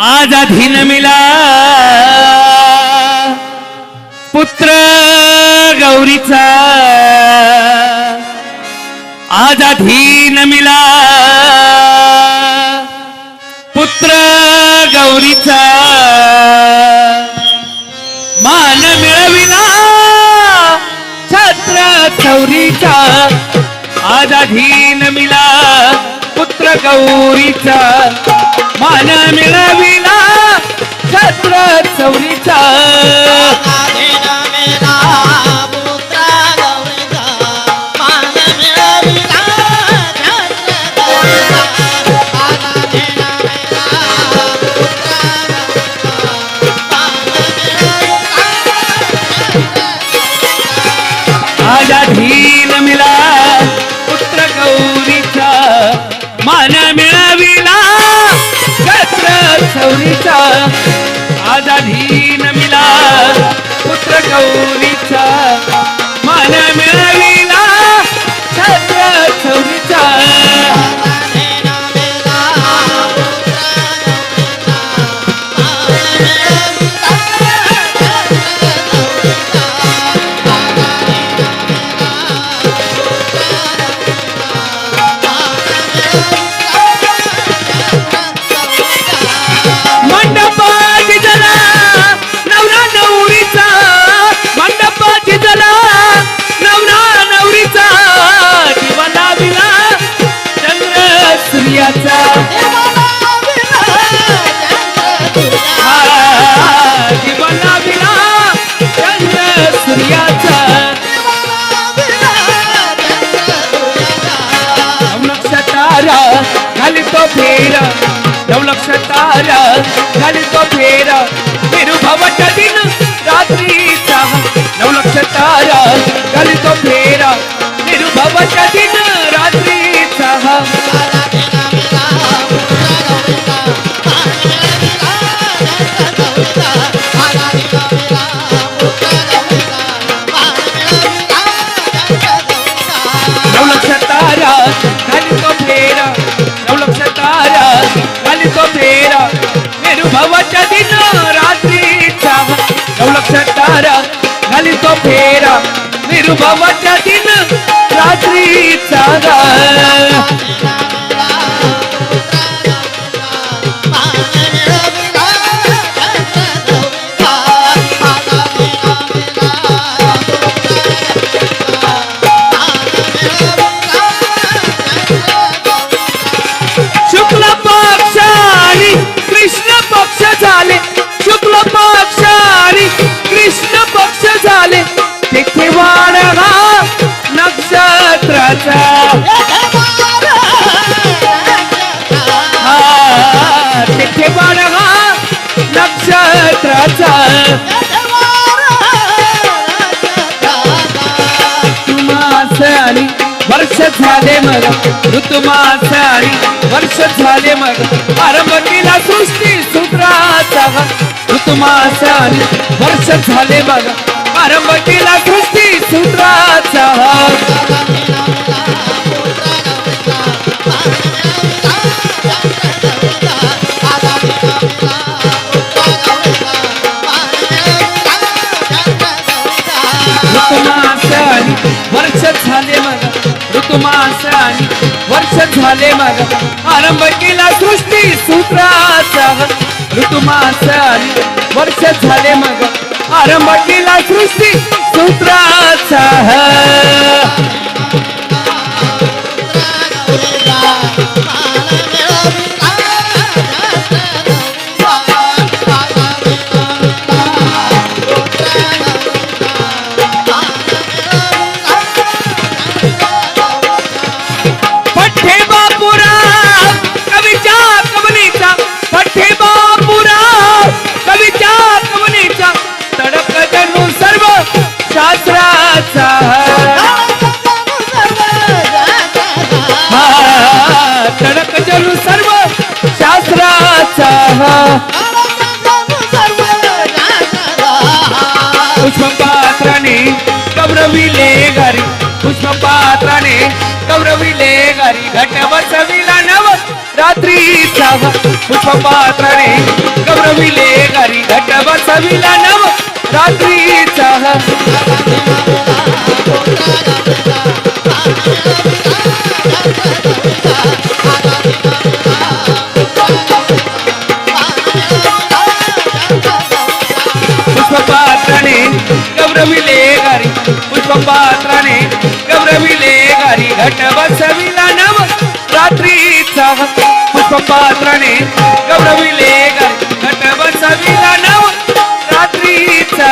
आज अधीन मिला पुत्र गौरीचा. आज अधीन मिला पुत्र गौरीचा. मान मिळविला छत्र चौरीचा. आज अधीन मिला पुत्र गौरीचा. मान मिळविला छत्र चौरीचा. आज अधीन मिला पुत्र गौरीचा नवलक्ष तारा खाली तो तो फेर विरुभवच्या दिन रात्रीचा. नवलक्ष तारा खाली तो फेरा. विरुभवच्या दिन रात्रीचा. नक्षत्राचा हा तेथे हा नक्षत्राचा ऋतुमास आणि वर्ष झाले मग ऋतुमास आणि वर्ष झाले मग आरंभ केला सृष्टी सूत्राचा ऋतुमास आणि वर्ष झाले मग आरंभ केला सृष्टी सूत्राचा ऋतुमास वर्ष झाले मग आरंभ केला सृष्टी सूत्राचा ऋतुमास वर्ष झाले मग आरंभ केला सृष्टी सूत्राचा पुष्पपात्राने कौरविले घरी पुष्प पुष्पपात्राने कौरविले घरी घट बसविला नव रात्रीचा पुष्पपात्राने गौरविले घरी घट बसविला नव रात्री गौरविले गारी पुष्पपात्राने गौरविले गारी घट बसविला नव रात्रीचा. पुष्पपात्राने गौरविले गारी घट बसविला नव रात्रीचा.